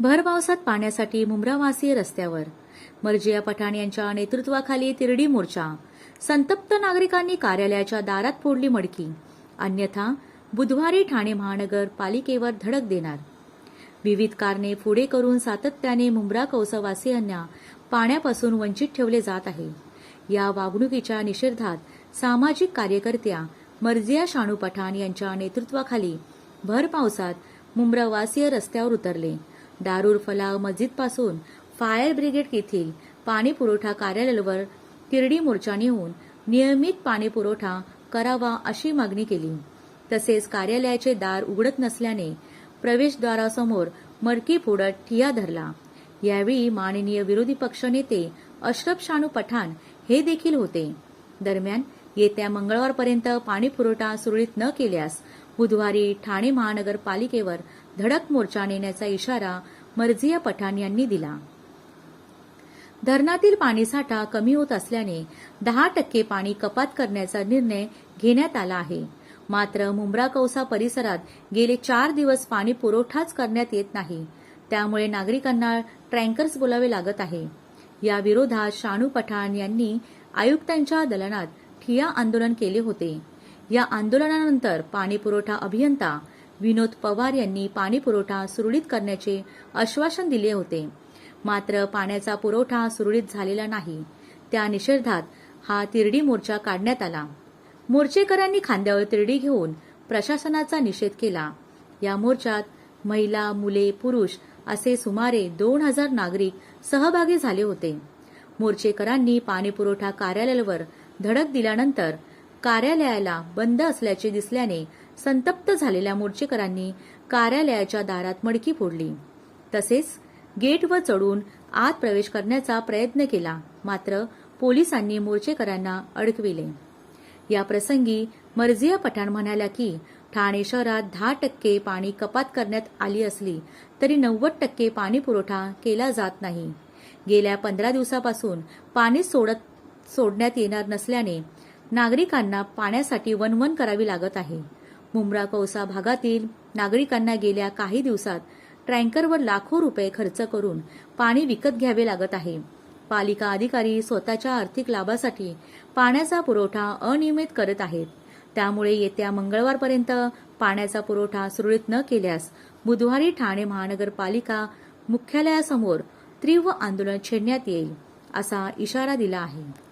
भर पावसात पाण्यासाठी मुंब्रावासी रस्त्यावर. मर्जिया पठाण यांच्या नेतृत्वाखाली तिरडी मोर्चा. संतप्त नागरिकांनी कार्यालयाच्या दारात फोडली मडकी. अन्यथा बुधवारी ठाणे महानगर पालिकेवर धडक देणार. विविध कारणे पुढे करून सातत्याने मुंब्रा कौसवासियांना पाण्यापासून वंचित ठेवले जात आहे. या वागणुकीच्या निषेधात सामाजिक कार्यकर्त्या मर्जिया शाणू पठाण यांच्या नेतृत्वाखाली भर पावसात मुंब्रावासीय रस्त्यावर उतरले. दारूर फलाव मस्जिदपासून फायर ब्रिगेड येथील पाणी पुरवठा कार्यालयावर तिरडी मोर्चा नेऊन नियमित पाणी पुरवठा करावा अशी मागणी केली. तसेच कार्यालयाचे दार उघडत नसल्याने प्रवेशद्वारासमोर मडकी फोडत ठिया धरला. यावेळी माननीय विरोधी पक्षनेते अशरफ शानू पठाण हे देखील होते. दरम्यान येत्या मंगळवारपर्यंत पाणी पुरवठा सुरळीत न केल्यास बुधवारी ठाणे महानगरपालिकेवर धडक मोर्चा नेण्याचा इशारा मर्झिया पठाण यांनी दिला. धरणातील पाणीसाठा कमी होत असल्याने दहा टक्के पाणी कपात करण्याचा निर्णय घेण्यात आला आहे. मात्र मुंब्रा कौसा परिसरात गेले चार दिवस पाणी पुरवठाच करण्यात येत नाही. त्यामुळे नागरिकांना ट्रँकर्स बोलावे लागत आहे. या विरोधात शानू पठाण यांनी आयुक्तांच्या दलनात ठिया आंदोलन केले होते. या आंदोलनानंतर पाणीपुरवठा अभियंता विनोद पवार यांनी पाणीपुरवठा सुरळीत करण्याचे आश्वासन दिले होते. मात्र पाण्याचा पुरवठा सुरळीत झालेला नाही. त्या निषेधात हा तिरडी मोर्चा काढण्यात आला. मोर्चेकरांनी खांद्यावर तिरडी घेऊन प्रशासनाचा निषेध केला. या मोर्चात महिला मुले पुरुष असे सुमारे दोन हजार नागरिक सहभागी झाले होते. मोर्चेकरांनी पाणीपुरवठा कार्यालयावर धडक दिल्यानंतर कार्यालयाला बंद असल्याचे दिसल्याने संतप्त झालेल्या मोर्चेकरांनी कार्यालयाच्या दारात मडकी फोडली. तसेच गेटवर चढून आत प्रवेश करण्याचा प्रयत्न केला मात्र पोलिसांनी मोर्चेकरांना अडकविले. या प्रसंगी मर्जिया पठाण म्हणाल्या की ठाणे शहरात दहा टक्के पाणी कपात करण्यात आली असली तरी नव्वद टक्के पाणी पुरवठा केला जात नाही. गेल्या पंधरा दिवसापासून पाणी सोडत सोडण्यात येणार नसल्याने नागरिकांना पाण्यासाठी वणवण करावी लागत आहे. मुंब्रा कौसा भागातील नागरिकांना गेल्या काही दिवसात टँकरवर लाखो रुपये खर्च करून पाणी विकत घ्यावे लागत आहे. पालिका अधिकारी स्वतःच्या आर्थिक लाभासाठी पाण्याचा पुरवठा अनियमित करत आहेत. त्यामुळे येत्या मंगळवारपर्यंत पाण्याचा पुरवठा सुरळीत न केल्यास बुधवारी ठाणे महानगरपालिका मुख्यालयासमोर तीव्र आंदोलन छेडण्यात येईल असा इशारा दिला आहे.